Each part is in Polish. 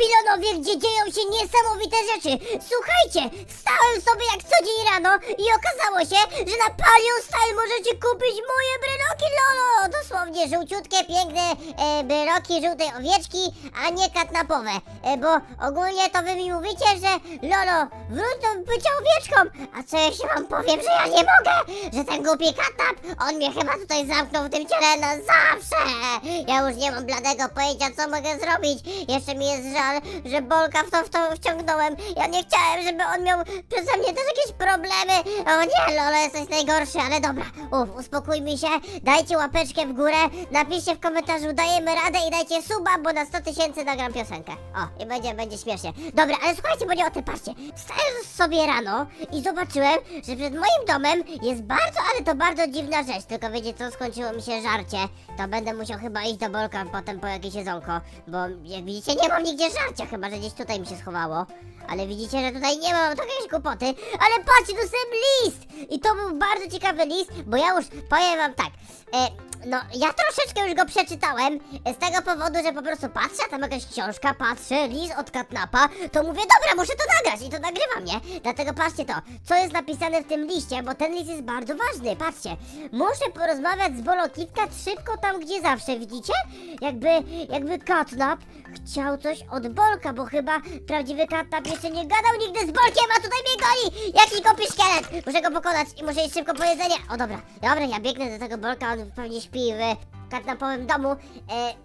Pilonowie, gdzie dzieją się niesamowite rzeczy. Słuchajcie, wstałem sobie jak co dzień rano i okazało się, że na Palion Style możecie kupić moje bryloki Lolo. Dosłownie żółciutkie, piękne e, bryloki żółtej owieczki, a nie katnapowe. E, bo ogólnie to wy mi mówicie, że Lolo, wróć do bycia owieczką. A co jeśli wam powiem, że ja nie mogę? Że ten głupi katnap, on mnie chyba tutaj zamknął w tym ciele na zawsze. Ja już nie mam bladego pojęcia, co mogę zrobić. Jeszcze mi jest żal, że Bolka w to, w to wciągnąłem. Ja nie chciałem, żeby on miał przeze mnie też jakieś problemy. O nie, Lolo, jesteś najgorszy, ale dobra. Uf, uspokójmy się, dajcie łapeczkę w górę, napiszcie w komentarzu, dajemy radę i dajcie suba, bo na 100 tysięcy nagram piosenkę. O, i będzie, będzie śmiesznie. Dobra, ale słuchajcie, bo nie o tym patrzcie. Wstałem sobie rano i zobaczyłem, że przed moim domem jest bardzo, ale to bardzo dziwna rzecz. Tylko wiecie co, skończyło mi się żarcie. To będę musiał chyba iść do Bolka potem po jakieś jedzonko, bo jak widzicie nie mam nigdzie żarcia, chyba że gdzieś tutaj mi się schowało. Ale widzicie, że tutaj nie mam to jakieś kłopoty. Ale patrzcie, dostałem list! I to był bardzo ciekawy list, bo ja już powiem wam tak. E, no, ja troszeczkę już go przeczytałem e, z tego powodu, że po prostu patrzę, a tam jakaś książka, patrzę, list od Katnapa, to mówię, dobra, muszę to nagrać i to nagrywam, nie? Dlatego patrzcie to, co jest napisane w tym liście, bo ten list jest bardzo ważny, patrzcie. Muszę porozmawiać z Bolo KitKat szybko tam, gdzie zawsze, widzicie? Jakby, jakby Katnap chciał coś od Bolka, bo chyba prawdziwy Katnap jeszcze nie gadał nigdy z Bolkiem, a tutaj mnie goni! Jaki głupi szkielet! Muszę go pokonać i muszę iść szybko po jedzenie. O dobra, dobra, ja biegnę do tego Bolka, on pewnie śpi w katnapowym domu. E,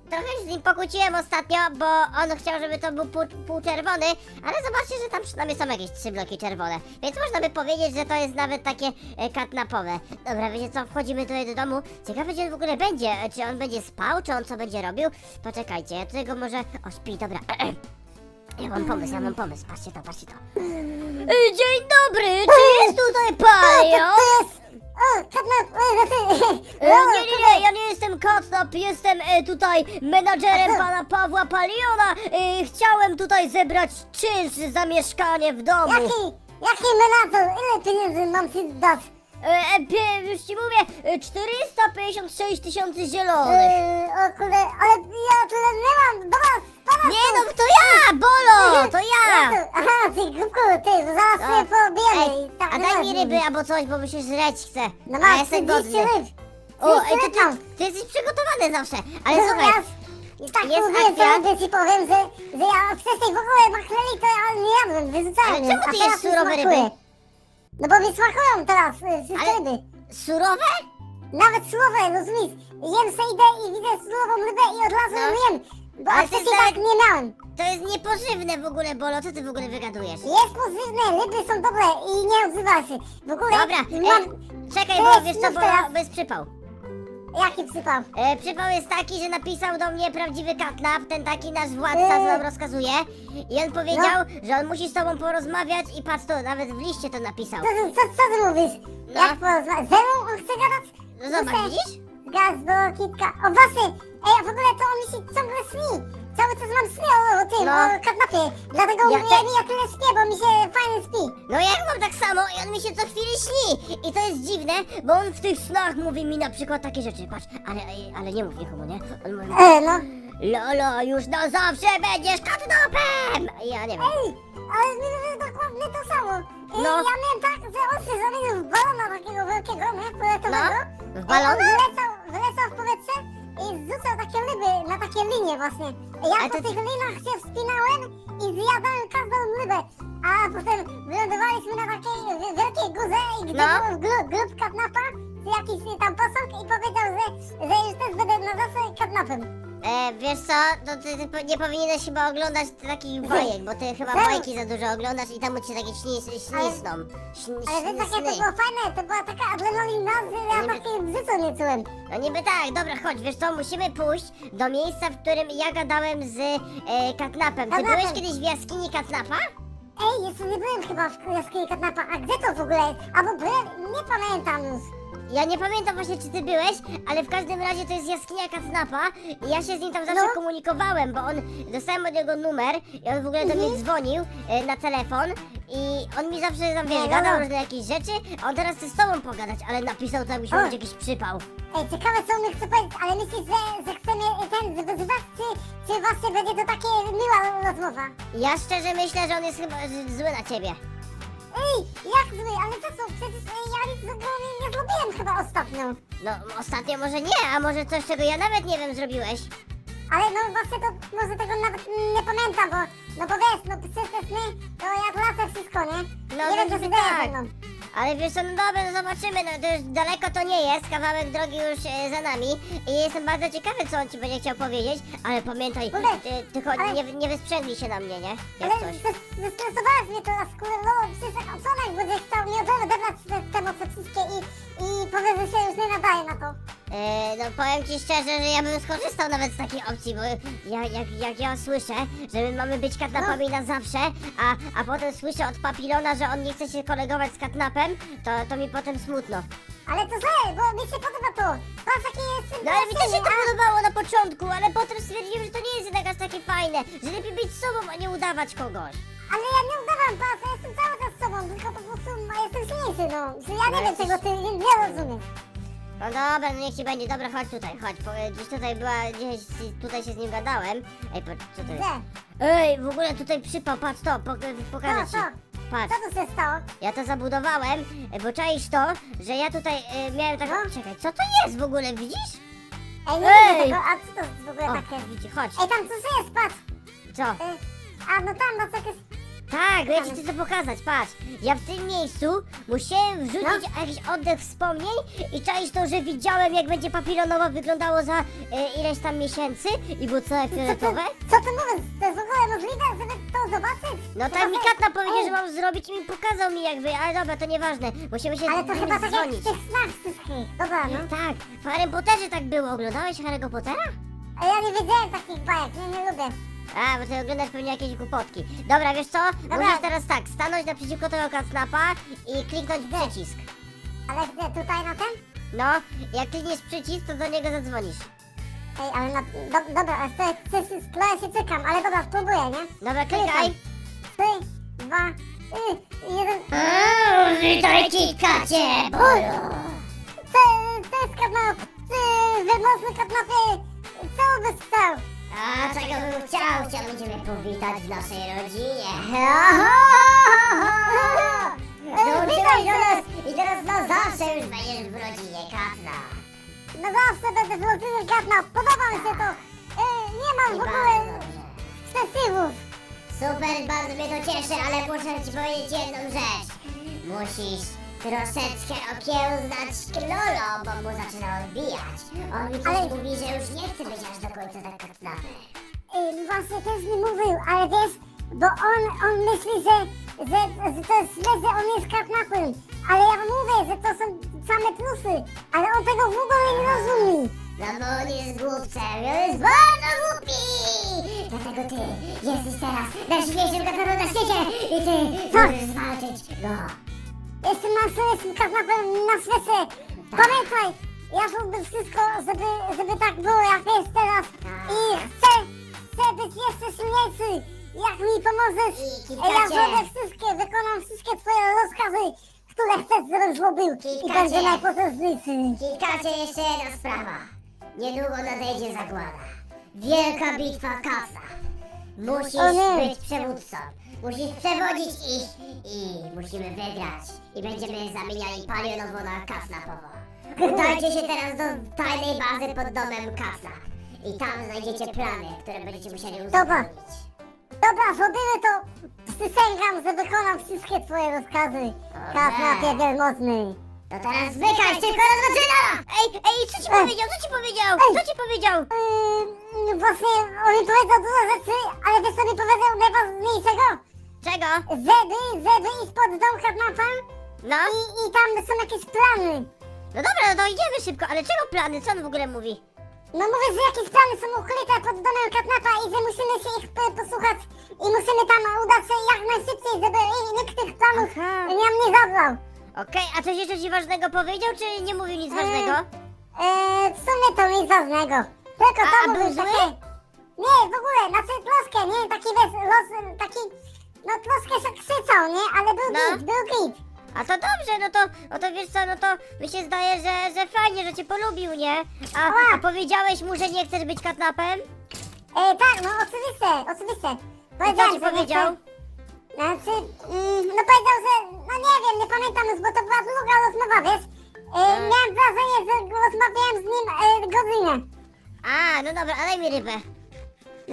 trochę się z nim pokłóciłem ostatnio, bo on chciał, żeby to był pół, pół czerwony, ale zobaczcie, że tam przynajmniej są jakieś trzy bloki czerwone. Więc można by powiedzieć, że to jest nawet takie e, katnapowe. Dobra, wiecie co, wchodzimy tutaj do domu. Ciekawe, gdzie on w ogóle będzie. E, Czy on będzie spał, czy on co będzie robił? Poczekajcie, ja tutaj go może... O, śpi, dobra. Ja mam pomysł, ja mam pomysł. Patrzcie to, patrzcie to. Dzień dobry, czy jest tutaj panią? To jest... O, katnap, o, znaczy... E, Nie, nie, nie, ja nie jestem Kotnap, jestem e, tutaj menadżerem pana Pawła Paliona. E, chciałem tutaj zebrać czynsz za mieszkanie w domu. Jaki, jaki menadżer? Ile pieniędzy mam ci dać? E, e, już ci mówię, e, 456 tysiący zielonych. Yy, o kurde, ale ja tyle nie mam, dobra, dobra. Nie no, to ja, Bolo, to ja. Aha, ty głupku, ty, zaraz A, sobie pobijemy. Ej, i tak a daj mi ryby albo coś, bo mi się żreć chce. No A masz, jestem ty 200 głodny. ryb. O, 200 ej, to ryb ty, mam. ty jesteś przygotowany zawsze. Ale No, słuchaj, ja- I tak jest mówię, akcja. to ci powiem, że, że ja wcześniej w ogóle makreli to ja nie jadłem, wyrzucałem. Ale czemu ty jesz surowe ryby? No bo mi smakują teraz y, wszystkie Ale- ryby. surowe? Nawet słowe, rozumiesz? Jem se idę i widzę surową rybę i od razu No. ją jem. Bo Ale a ty wcześniej za- tak nie miałem. To jest niepożywne w ogóle, Bolo, co ty w ogóle wygadujesz? Jest pożywne, ryby są dobre i nie odzywa się. W ogóle Dobra, mam... e, czekaj, bo wiesz co, mów Bolo, teraz. bez przypał. Jaki przypał? E, przypał jest taki, że napisał do mnie prawdziwy katnap, ten taki nasz władca, co nam Eee. rozkazuje. I on powiedział, że on musi z tobą porozmawiać i patrz to, nawet w liście to napisał. Co, ty- co, co ty mówisz? No. Jak porozmawiać? Ze mną on chce gadać? No zobacz, widzisz? Gaz do kitka. O właśnie! Ej, a w ogóle to on mi się ciągle śni. Cały czas mam sny o, o tym, No. o katnapie. Dlatego Ja ja, te- ja, tyle śpię, bo mi się fajnie śpi. No ja mam tak samo i on mi się co chwilę śni. I to jest dziwne, bo on w tych snach mówi mi na przykład takie rzeczy. Patrz, ale, ale nie mów nikomu, nie? On mówi, E, no. Lolo, już na zawsze będziesz katnapem! I ja nie wiem. Ej, ale my mamy dokładnie to samo. No. No. Ja miałem tak, że on się zamienił w balona takiego wielkiego, nie? Fioletowego. No, w I balona? on wyleciał, wyleciał w powietrze i zrzucał takie ryby na takie linie właśnie. Ja Ale po to- tych linach się wspinałem i zjadałem każdą rybę. A potem wylądowaliśmy na takiej wi- wielkiej górze i gdzie No. był gru, grób katnapa, czy jakiś tam posąg i powiedział, że, że już też będę na zawsze katnapem. E, wiesz co, to ty, ty po- nie powinieneś chyba oglądać takich bajek, bo ty chyba Czemu? bajki za dużo oglądasz i tam ci takie śni, śni Ale- sną. Śni, Ale śni, wiesz, jakie to sny. było fajne, to była taka adrenalina, że ja takiej w życiu nie czułem. No niby tak, dobra, chodź, wiesz co, musimy pójść do miejsca, w którym ja gadałem z e, Katnapem. Ty Katnapem. byłeś kiedyś w jaskini Katnapa? Ej, jeszcze nie byłem chyba w jaskini katnapa, a gdzie to w ogóle jest? Albo byłem, nie pamiętam już. Ja nie pamiętam właśnie, czy ty byłeś, ale w każdym razie to jest jaskinia Kacnapa i ja się z nim tam zawsze No. komunikowałem, bo on, dostałem od niego numer i on w ogóle do Mhm. mnie dzwonił e, na telefon i on mi zawsze tam, wiesz, No, no, gadał no. różne jakieś rzeczy, a on teraz chce z tobą pogadać, ale napisał, to musi O. jakiś przypał. Ej, ciekawe co on mi chce powiedzieć, ale myślisz, że, że chce mnie ten wyzywać, czy, czy właśnie będzie to takie miła rozmowa? Ja szczerze myślę, że on jest chyba z- zły na ciebie. Jak zły, ale za co? Przecież ej, ja nic złego nie, zrobiłem chyba ostatnio. No, ostatnio może nie, a może coś, czego ja nawet nie wiem, zrobiłeś. Ale no właśnie to może tego nawet nie pamiętam, bo no bo wiesz, no przez te sny to jak lasę wszystko, nie? No, nie wiem no co się to dzieje tak. ze mną. Ale wiesz co, no dobra, no zobaczymy, no to już daleko to nie jest, kawałek drogi już e, za nami i jestem bardzo ciekawy, co on ci będzie chciał powiedzieć, ale pamiętaj, ty, tylko ale- nie, nie wysprzęgli się na mnie, nie? Jak Ale coś. zes- zestresowałeś mnie teraz, kurde, no przecież Oconek będzie chciał mi odebrać te, te moce wszystkie i, i że się już nie nadaje na to. E, no powiem ci szczerze, że ja bym skorzystał nawet z takiej opcji, bo ja, jak, jak ja słyszę, że my mamy być katnapami na zawsze, a, a potem słyszę od papilona, że on nie chce się kolegować z katnapem, to, to mi potem smutno. Ale to źle, bo mi się podoba to. Patrz jaki jest No ale mi też się to podobało na początku, ale potem stwierdziłem, że to nie jest jednak aż takie fajne, że lepiej być sobą, a nie udawać kogoś. Ale ja nie udawam, patrz, ja jestem cały czas sobą, tylko po prostu no, jestem silniejszy, no. Że ja nie wiem czego ty nie, nie rozumiesz. No dobra, no niech ci będzie, dobra, chodź tutaj, chodź, po, gdzieś tutaj była, gdzieś tutaj się z nim gadałem. Ej, po, co to jest? Gdzie? Ej, w ogóle tutaj przypał, patrz to, pok pokażę Co, ci. co? Patrz, Co tu się stało? ja to zabudowałem, e, bo czaisz to, że ja tutaj e, miałem taką... No. Czekaj, co to jest w ogóle, widzisz? Ej, nie Ej! tego, a co to w ogóle O, takie? widzisz, chodź. Ej, tam coś jest, patrz. Co? A no tam, no co jest... Tak, ja ci chcę to pokazać, patrz. Ja w tym miejscu musiałem wrzucić No. jakiś oddech wspomnień i czaisz to, że widziałem jak będzie papilonowo wyglądało za e, ileś tam miesięcy i było całe fioletowe. co ty mówisz? To jest w ogóle możliwe, żeby to zobaczyć? No tak mi Katna powiedział, że mam zrobić i mi pokazał mi jakby, ale dobra, to nieważne. Musimy się Ale z to nim chyba tak jak dzwonić. w tych snach wszystkich. Dobra, no. Tak, w Harry Potterze tak było. Oglądałeś Harry'ego Pottera? A ja nie wiedziałem takich bajek, nie, nie lubię. A, bo ty oglądasz pewnie jakieś głupotki. Dobra, wiesz co? Dobra. Musisz teraz tak, stanąć naprzeciwko tego Kacnapa i kliknąć w przycisk. Ale gdzie, tutaj na ten? No, jak klikniesz przycisk, to do niego zadzwonisz. Ej, ale na... Do, dobra, ale to jest, to jest, trochę się czekam, ale dobra, spróbuję, nie? Dobra, klikaj. Trzy, dwa, y, jeden... Witaj, kitkacie, To, to jest kanał, ty, wymocny co byś chciał? A czego bym chciał? Chciałbym Ciebie powitać w naszej rodzinie. Dołączyłeś do nas i teraz na zawsze już będziesz w rodzinie Katna. No zawsze będę wrócił kanał, podoba mi się to. Y, nie mam I w ogóle bardzo dobrze. Super, bardzo mnie to cieszy, ale muszę ci powiedzieć jedną rzecz. Musisz troszeczkę okiełznać Knolo, bo mu zaczyna odbijać. On mi Ale- mówi, że już nie chce być aż do końca tak katnapy. Y, właśnie też mi mówił, ale wiesz, bo on, on myśli, że, że, że to jest źle, że on jest katnapem. Ale ja mówię, że to są same plusy, ale on tego w ogóle nie rozumie. No bo on jest głupcem, on jest bardzo głupi! Dlatego ty jesteś teraz najsilniejszym katnapem na świecie i ty możesz zwalczyć go. Jestem najsilniejszym katnapem na świecie. Pamiętaj, ja zrobię wszystko, żeby, żeby tak było jak jest teraz. I chcę, chcę być jeszcze silniejszy. Jak mi pomożesz, ja zrobię wszystkie, wykonam wszystkie twoje rozkazy, które chcesz, żebym zrobił. I będzie najpotężniejszy. Kilkacie jeszcze jedna sprawa. Niedługo nadejdzie zagłada. Wielka bitwa kasa. Musisz O nie. być przewódcą. Musisz przewodzić ich i musimy wygrać. I będziemy zamieniali palionowo na kasnapowo. Udajcie się teraz do tajnej bazy pod domem Kasna. I tam znajdziecie plany, które będziecie musieli uzupełnić. Dobra, zrobimy to. Przysięgam, że wykonam wszystkie twoje rozkazy. Katnapie wielmocny. To teraz zmykać, tylko rozpoczyna! Ej, ej, co ci powiedział, co ci powiedział? Ej. Co ci powiedział? Yy, właśnie on mi powiedział dużo rzeczy, ale wiesz co mi powiedział najważniejszego? Czego? Żeby, żeby iść pod dom Katnapa No? i, i tam są jakieś plany. No dobra, no to idziemy szybko, ale czego plany? Co on w ogóle mówi? No mówię, że jakieś plany są ukryte pod domem Katnapa i że musimy się ich e, posłuchać i musimy tam udać się jak najszybciej, żeby i- nikt tych planów Aha. nam nie zabrał. Okej, a coś jeszcze ci ważnego powiedział, czy nie mówił nic ważnego? Eee, w sumie to nic ważnego. Tylko A- to a był mówił zły? takie... Nie, w ogóle, znaczy troskę, nie? Taki wiesz, los, taki... No troszkę się krzyczał, nie? Ale był No. git, był git. A to dobrze, no to, no to wiesz co, no to mi się zdaje, że, że fajnie, że cię polubił, nie? A, a powiedziałeś mu, że nie chcesz być katnapem? Eee, tak, no oczywiście, oczywiście. I co ci że nie powiedział? chcę- Znaczy, mm, no powiedział, że, no nie wiem, nie pamiętam już, bo to była długa rozmowa, wiesz? Eee, Tak. miałem wrażenie, że rozmawiałem z nim e, godzinę. A, no dobra, a daj mi rybę.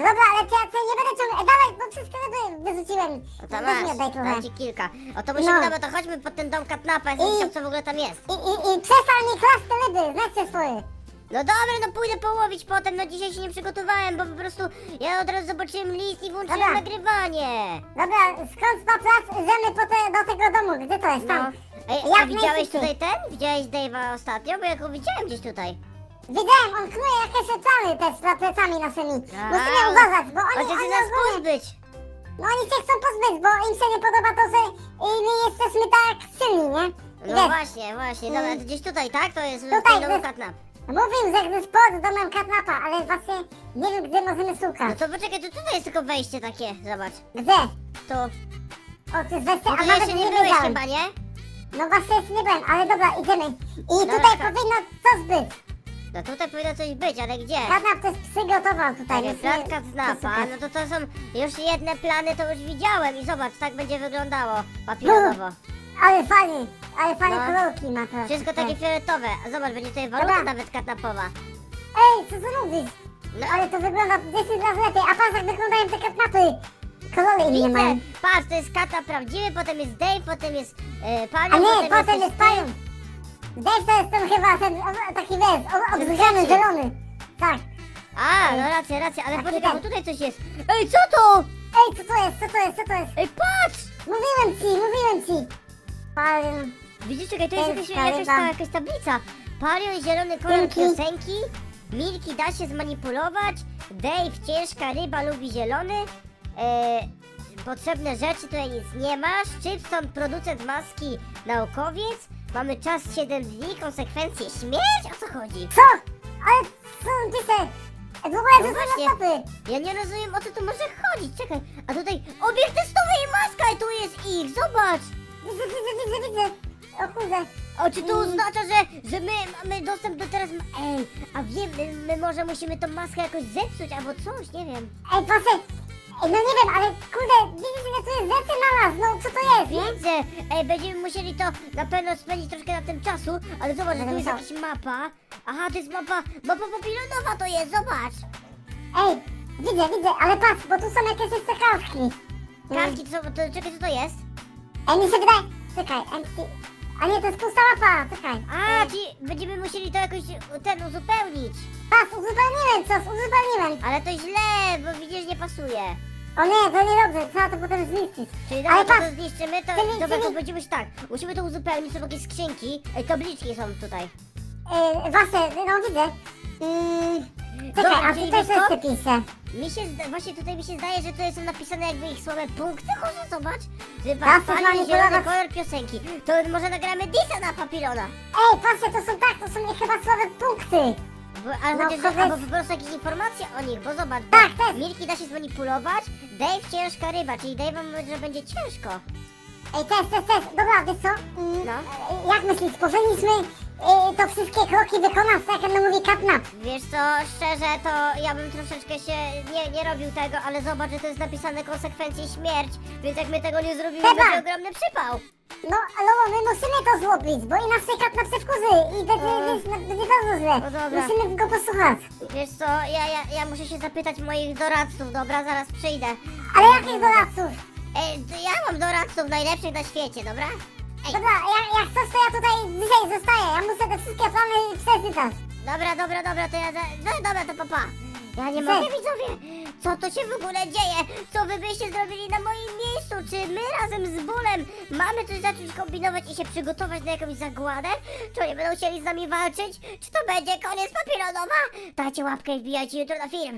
No dobra, ale ja cię nie będę ciągnął. E, dawaj, bo wszystko ryby wyrzuciłem. No to Weź mi masz, oddaj trochę. ci kilka. O to musimy, No. no. to chodźmy pod ten dom katnapa, jestem I- co w ogóle tam jest. I, i, i przestań mi kraść te ryby, swoje. No dobra, no pójdę połowić potem, no dzisiaj się nie przygotowałem, bo po prostu ja od razu zobaczyłem list i włączyłem Dobra. nagrywanie. Dobra, skąd ma plac? Idziemy po te, do tego domu, gdzie to jest? No. Tam. Ej, Jak a widziałeś najszybciej. tutaj ten? Widziałeś Dave'a ostatnio? Bo ja go widziałem gdzieś tutaj. Widziałem, on knuje jakieś plany też za plecami naszymi. Musimy A, uważać, bo On oni, chce oni, nas ogólnie, pozbyć. no oni się chcą pozbyć, bo im się nie podoba to, że i my jesteśmy tak silni, nie? No wiesz, właśnie, właśnie, dobra, Mm. to gdzieś tutaj, tak? To jest Tutaj, katnap. Mówił, że gdy pod domem katnapa, ale właśnie nie wiem, gdzie możemy No szukać. to poczekaj, to tutaj jest tylko wejście takie, zobacz. Gdzie? Tu. O, ty weźcie, No a to nawet jeszcze nie nie byłeś wiedziałem. chyba, nie? No właśnie jeszcze nie byłem, ale dobra, idziemy. I tutaj tak. powinno coś być. No tutaj powinno coś być, ale gdzie? Katnap coś przygotował tutaj. Takie więc platka nie- z napa, no to to są już jedne plany, to już widziałem i zobacz, tak będzie wyglądało papierowo. Ale fajnie, ale fajne No. kolorki ma to. Wszystko takie fioletowe, a zobacz, będzie tutaj waluta Dobra. nawet katnapowa. Ej, co ty mówisz? No, Ale to wygląda 10 razy lepiej, a patrz jak wyglądają te katnapy. Kolory inne widzę, mają. patrz, to jest kata prawdziwy, potem jest Dave, potem jest e, A nie, potem jesteś jest pająk. Dave to jest ten chyba ten o, taki wiesz, o- obrzygany, Ten zielony. Tak. A, no racja, racja, ale Taki poczekaj, bo tutaj coś jest. Ej, co to? Ej, co to jest, co to jest, co to jest? Ej, patrz! Mówiłem ci, mówiłem ci. Palion. Widzisz, czekaj, to jest jakaś, Ciężka jakaś, ryba. ta, jakaś tablica. Palion, zielony kolor piosenki. Milki da się zmanipulować. Dave, ciężka ryba, lubi zielony. E, potrzebne rzeczy, tutaj nic nie masz. Chipson, producent maski, naukowiec. Mamy czas 7 dni, konsekwencje śmierć? O co chodzi? Co? Ale co on pisze? W ogóle No właśnie. laptopy. Ja nie rozumiem, o co tu może chodzić. Czekaj, a tutaj obiekt testowy i maska i tu jest ich, zobacz. Widzę, widzę, widzę, widzę. O kurde. O, czy to Mm. oznacza, że, że my mamy dostęp do teraz... Ej, a wiem, my, my może musimy tą maskę jakoś zepsuć albo coś, nie wiem. Ej, patrzę. Ej, no nie wiem, ale kurde, widzisz ile tu jest rzeczy na nas, no co to jest, nie? Widzę! Ej, będziemy musieli to na pewno spędzić troszkę na tym czasu, ale zobacz, że tu jest jakaś mapa. Aha, to jest mapa, mapa papilonowa to jest, zobacz! Ej, widzę, widzę, ale patrz, bo tu są jakieś jeszcze kartki. Kartki, to, to, czekaj, co to jest? Ej, mi się wydaje... Czekaj, empty... A nie, to jest pusta mapa, czekaj. A, Ej, ci będziemy musieli to jakoś ten uzupełnić. Patrz, uzupełniłem coś, uzupełniłem. Ale to źle, bo widzisz, nie pasuje. O nie, to niedobrze, trzeba to potem zniszczyć. Czyli Ale dobra, to, patrz, to zniszczymy, to czyli- dobra, to czyli- będziemy tak. Musimy to uzupełnić, są jakieś skrzynki. Ej, tabliczki są tutaj. Ej, właśnie, no widzę. Mm, czekaj, Dobra, a czyli wiesz co? się pisze. Mi się zda, właśnie tutaj mi się zdaje, że tutaj są napisane jakby ich słabe punkty, może zobacz? Że Teraz pa, to palion zielony kolor piosenki. To może nagramy disa na papilona. Ej, patrzcie, to są tak, to są chyba słabe punkty. Bo, ale No, chociaż, albo po prostu jakieś informacje o nich, bo zobacz, Tak, bo też. Milki da się zmanipulować, Dave ciężka ryba, czyli Dave'a mówi, że będzie ciężko. Ej, też, też, też, dobra, wiesz co? Mm, No. e, Jak myślisz, powinniśmy e, to wszystkie kroki wykonać, tak jak mówi Katnap? Wiesz co, szczerze to ja bym troszeczkę się nie, nie robił tego, ale zobacz, że to jest napisane konsekwencje śmierć, więc jak my tego nie zrobimy, Chyba. będzie ogromny przypał. No, Lolo, my musimy to zrobić, bo inaczej Katnap się wkurzy i będzie, E. będzie, będzie bardzo źle. No dobra. Musimy go posłuchać. Wiesz co, ja, ja, ja muszę się zapytać moich doradców, dobra, zaraz przyjdę. Ale jakich doradców? Ej, ja mam doradców najlepszych na świecie, dobra? Ej, Dobra, jak, jak coś, to ja tutaj dzisiaj zostaję. Ja muszę te wszystkie plany przeczytać. dobra, dobra, dobra, to ja za... No dobra, to papa. Ja nie mogę, widzowie! Co to się w ogóle dzieje? Co wy byście zrobili na moim miejscu? Czy my razem z bólem mamy coś zacząć kombinować i się przygotować na jakąś zagładę? Czy oni będą chcieli z nami walczyć? Czy to będzie koniec papilonowa? Dajcie łapkę i wbijajcie jutro na film.